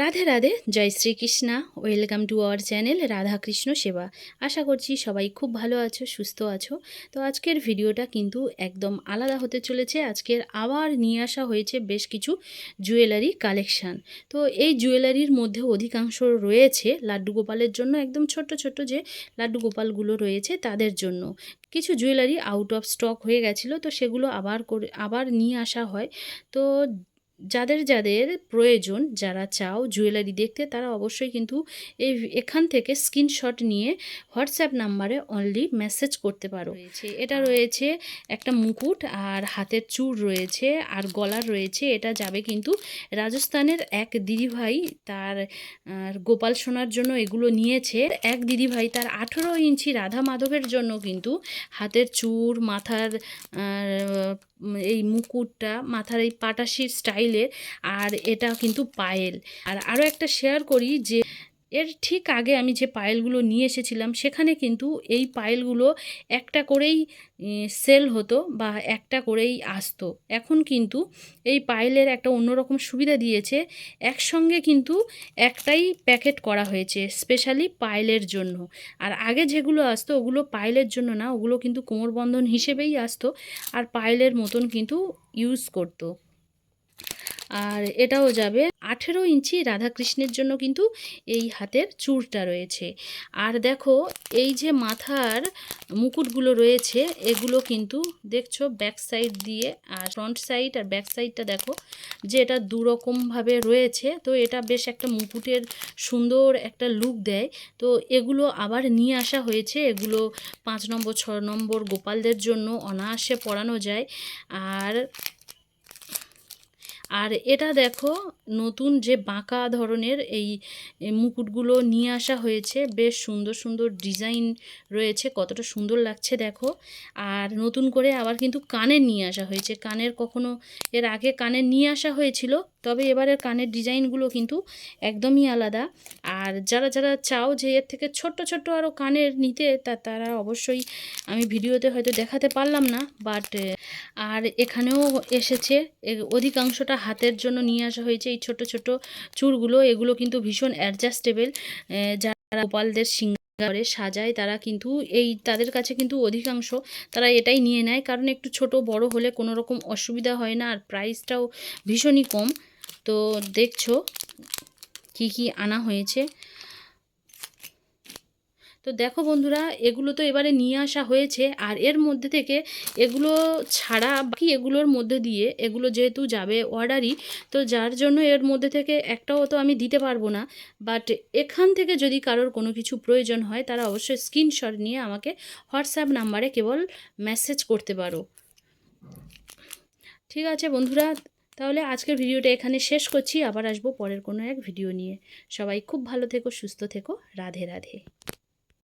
Radhe Radhe, Joy Shrikrishna. Welcome to our channel Radhakrishna Seva. আশা করছি সবাই খুব ভালো আছো, সুস্থ আছো। তো আজকের ভিডিওটা কিন্তু একদম আলাদা হতে চলেছে। আজকের আবার নিয়ে আসা হয়েছে বেশ কিছু জুয়েলারি কালেকশান তো এই জুয়েলারির মধ্যে অধিকাংশ রয়েছে লাড্ডু গোপালের জন্য, একদম ছোট্ট ছোট্ট যে লাড্ডু গোপালগুলো রয়েছে তাদের জন্য। কিছু জুয়েলারি আউট অফ স্টক হয়ে গেছিল, তো সেগুলো আবার করে, আবার নিয়ে আসা হয়। তো যাদের যাদের প্রয়োজন যারা চাও জুয়েলারি দেখতে তারা অবশ্যই কিন্তু এই এখান থেকে স্ক্রিনশট নিয়ে হোয়াটসঅ্যাপ নাম্বারে অনলি মেসেজ করতে পারো। এটা রয়েছে একটা মুকুট আর হাতের চূড় রয়েছে আর গলার রয়েছে। এটা যাবে কিন্তু রাজস্থানের এক দিদিভাই তার আর গোপাল সোনার জন্য এগুলো নিয়েছে। এক দিদিভাই তার আঠেরো ইঞ্চি রাধা মাধবের জন্য কিন্তু হাতের চূড় মাথার এই মুকুটটা, মাথার এই পাটাশির স্টাইলের আর এটা কিন্তু পায়েল। আর আরও একটা শেয়ার করি যে এর ঠিক আগে আমি যে পায়েলগুলো নিয়ে এসেছিলাম, সেখানে কিন্তু এই পায়েলগুলো একটা করেই সেল হতো বা একটা করেই আসতো। এখন কিন্তু এই পায়েলের একটা অন্যরকম সুবিধা দিয়েছে, একসঙ্গে কিন্তু একটাই প্যাকেট করা হয়েছে, স্পেশালি পায়েলের জন্য। আর আগে যেগুলো আসতো, ওগুলো পায়েলের জন্য না, ওগুলো কিন্তু কোমরবন্ধন হিসেবেই আসতো, আর পায়েলের মতন কিন্তু ইউজ করতো। আর এটাও যাবে। আঠেরো ইঞ্চি রাধাকৃষ্ণের জন্য কিন্তু এই হাতের চূড়টা রয়েছে। আর দেখো, এই যে মাথার মুকুটগুলো রয়েছে, এগুলো কিন্তু দেখছ ব্যাক সাইড দিয়ে আর ফ্রন্ট সাইড আর ব্যাক সাইডটা দেখো যে এটা দুরকমভাবে রয়েছে। তো এটা বেশ একটা মুকুটের সুন্দর একটা লুক দেয়। তো এগুলো আবার নিয়ে আসা হয়েছে। এগুলো পাঁচ নম্বর, ছ নম্বর গোপালদের জন্য অনায়াসে পরানো যায়। আর আর এটা দেখো, নতুন যে বাঁকা ধরনের এই মুকুটগুলো নিয়ে আসা হয়েছে, বেশ সুন্দর সুন্দর ডিজাইন রয়েছে, কতটা সুন্দর লাগছে দেখো। আর নতুন করে আবার কিন্তু কানের নিয়ে আসা হয়েছে, কানের কখনো এর আগে কানের নিয়ে আসা হয়েছিল তবে এবারের কানের ডিজাইনগুলো কিন্তু একদমই আলাদা। আর যারা যারা চাও যে এর থেকে ছোট্ট ছোট্ট আরও কানের নিতে, তা, তারা অবশ্যই আমি ভিডিওতে হয়তো দেখাতে পারলাম না বাট আর এখানেও এসেছে অধিকাংশটা হাতের জন্য নিয়ে আসা হয়েছে। এই ছোট ছোট চুরগুলো এগুলো কিন্তু ভীষণ অ্যাডজাস্টেবল যারা গোপালদের সিঙ্গারে সাজায়, তারা কিন্তু এই, তাদের কাছে কিন্তু অধিকাংশ তারা এটাই নিয়ে নেয়। কারণ একটু ছোট, বড় হলে কোনো রকম অসুবিধা হয় না, আর প্রাইসটাও ভীষণই কম। তো দেখছ কি কি আনা হয়েছে। তো দেখো বন্ধুরা, এগুলো তো এবারে নিয়ে আসা হয়েছে, আর এর মধ্যে থেকে এগুলো ছাড়া বাকি এগুলোর মধ্যে দিয়ে এগুলো যেহেতু যাবে অর্ডারই, তো যার জন্য এর মধ্যে থেকে একটাও তো আমি দিতে পারব না। বাট এখান থেকে যদি কারোর কোনো কিছু প্রয়োজন হয়, তারা অবশ্যই স্ক্রিনশট নিয়ে আমাকে হোয়াটসঅ্যাপ নাম্বারে কেবল মেসেজ করতে পারো। ঠিক আছে বন্ধুরা তাহলে আজকের ভিডিওটা এখানে শেষ করছি। আবার আসব পরের কোনো এক ভিডিও নিয়ে। সবাই খুব ভালো থেকো, সুস্থ থেকো। রাধে রাধে।